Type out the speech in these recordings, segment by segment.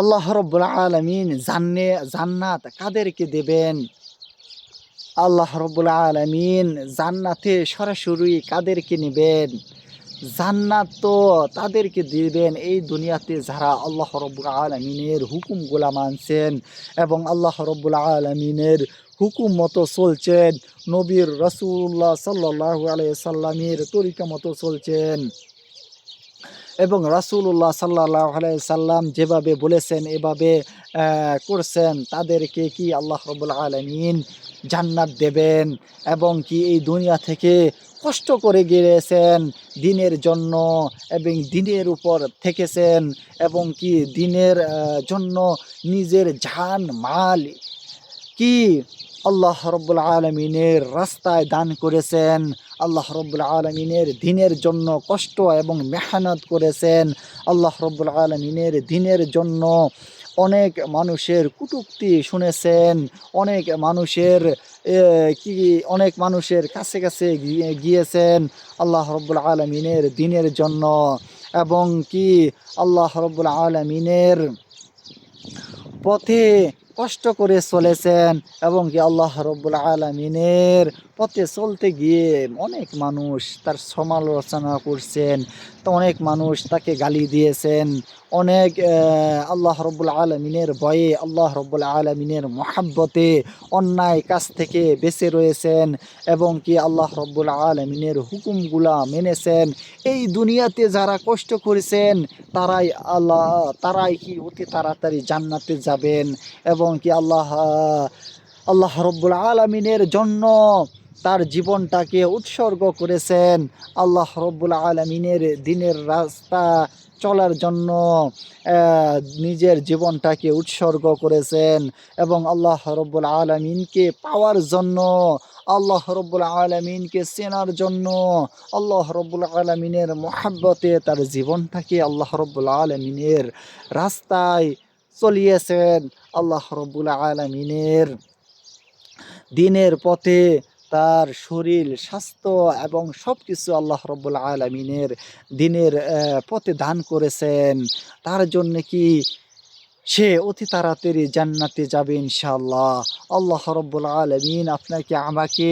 আল্লাহ রব্বুল আলমিন জান্নে, জান্নাত কাদেরকে দেবেন? আল্লাহ রব্বুল আলমিন জান্নাতে সরাসরি কাদেরকে নেবেন? জান্নাত তো তাদেরকে দিবেন। এই দুনিয়াতে যারা আল্লাহ রব্বুল আলমিনের হুকুমগুলা মানছেন এবং আল্লাহ রব্বুল আলমিনের হুকুম মতো চলছেন, নবীর রসুল্লাহ সাল্লাহ আলাই সাল্লামের তরিকা মতো চলছেন। এবং রাসুল্লাহ সাল্লাহ সাল্লাম যেভাবে বলেছেন, এভাবে করছেন, তাদেরকে কি আল্লাহ রবুল আলমিন জান্নাত দেবেন এবং কি এই দুনিয়া থেকে কষ্ট করে গিয়েছেন, দিনের জন্য এবং দিনের উপর থেকেছেন এবং কি দিনের জন্য নিজের জান, মাল কি আল্লাহ রব্বুল আলমিনের রাস্তায় দান করেছেন। আল্লাহ রব্বুল আলমিনের দিনের জন্য কষ্ট এবং মেহনত করেছেন। আল্লাহ রব্বুল আলমিনের দিনের জন্য অনেক মানুষের কুটুক্তি শুনেছেন। অনেক মানুষের কি, অনেক মানুষের কাছে কাছে গিয়ে- গিয়েছেন আল্লাহ রব্বুল আলমিনের দিনের জন্য। এবং কি, আল্লাহ রব্বুল আলমিনের পথে কষ্ট করে চলেছেন এবং কি আল্লাহ রব্বুল আলমিনের পথে চলতে গিয়ে অনেক মানুষ তার সমালোচনা করছেন তো অনেক মানুষ তাকে গালি দিয়েছেন, অনেক আল্লাহ রব্বুল আলমিনের ভয়ে, আল্লাহ রব্বুল আলমিনের মহাব্বতে অন্যায় কাছ থেকে বেঁচে রয়েছেন এবং কি আল্লাহ রব্বুল আলমিনের হুকুমগুলা মেনেছেন। এই দুনিয়াতে যারা কষ্ট করেছেন, তারাই আল্লাহ, তারাই কি অতি তাড়াতাড়ি জান্নাতে যাবেন এবং কি আল্লাহ আল্লাহ রব্বুল আলমিনের জন্য তার জীবনটাকে উৎসর্গ করেছেন আল্লাহ রব্বুল আলমিনের দিনের রাস্তা চলার জন্য নিজের জীবনটাকে উৎসর্গ করেছেন এবং আল্লাহ রব্বুল আলমিনকে পাওয়ার জন্য, আল্লাহ রব্বুল আলমিনকে চেনার জন্য, আল্লাহ রব্বুল আলমিনের মহাব্বতে তার জীবনটাকে আল্লাহ রব্বুল আলমিনের রাস্তায় চলিয়েছেন আল্লাহ রব্বুল আলমিনের। দিনের পথে তার শরীর, স্বাস্থ্য এবং সব কিছু আল্লাহ রব্বুল আলমিনের দিনের পথে দান করেছেন। তার জন্য কি সে অতি তাড়াতাড়ি জান্নাতে যাবে ইনশাআল্লাহ। আল্লাহ রব্বুল আলমিন আপনাকে, আমাকে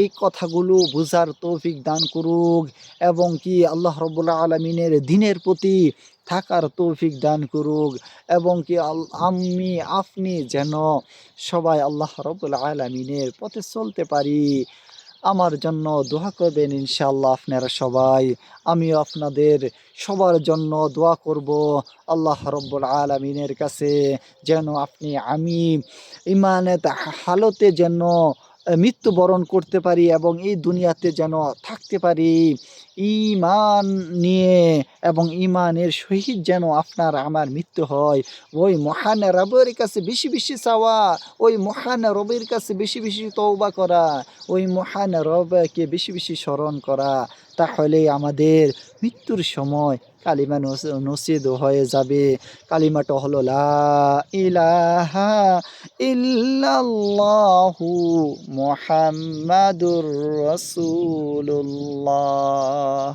এই কথাগুলো বুঝার তৌফিক দান করুক এবং কি আল্লাহ রব্বুল আলমিনের দিনের প্রতি থাকার তৌফিক দান করুক এবং কি আমি, আপনি যেন সবাই আল্লাহ রব্বুল আলমিনের পথে চলতে পারি। আমার জন্য দোয়া করবেন ইনশাআল্লাহ আপনারা সবাই। আমিও আপনাদের সবার জন্য দোয়া করব। আল্লাহ রব্বুল আলমিনের কাছে যেন আপনি আমি ইমানের হালতে যেন মৃত্যুবরণ করতে পারি এবং এই দুনিয়াতে যেন থাকতে পারি। ইমান নিয়ে এবং ইমানের সহিত যেন আপনার আমার মৃত্যু হয়। ওই মহান রবের কাছে বেশি বেশি চাওয়া, ওই মহান রবের কাছে বেশি বেশি তৌবা করা, ওই মহান রবকে বেশি বেশি স্মরণ করা, তাহলে আমাদের মৃত্যুর সময় কালিমা নস- নসিদ হয়ে যাবে। কালিমাটা হলো, লা ইলাহা রাসূলুল্লাহ। uh,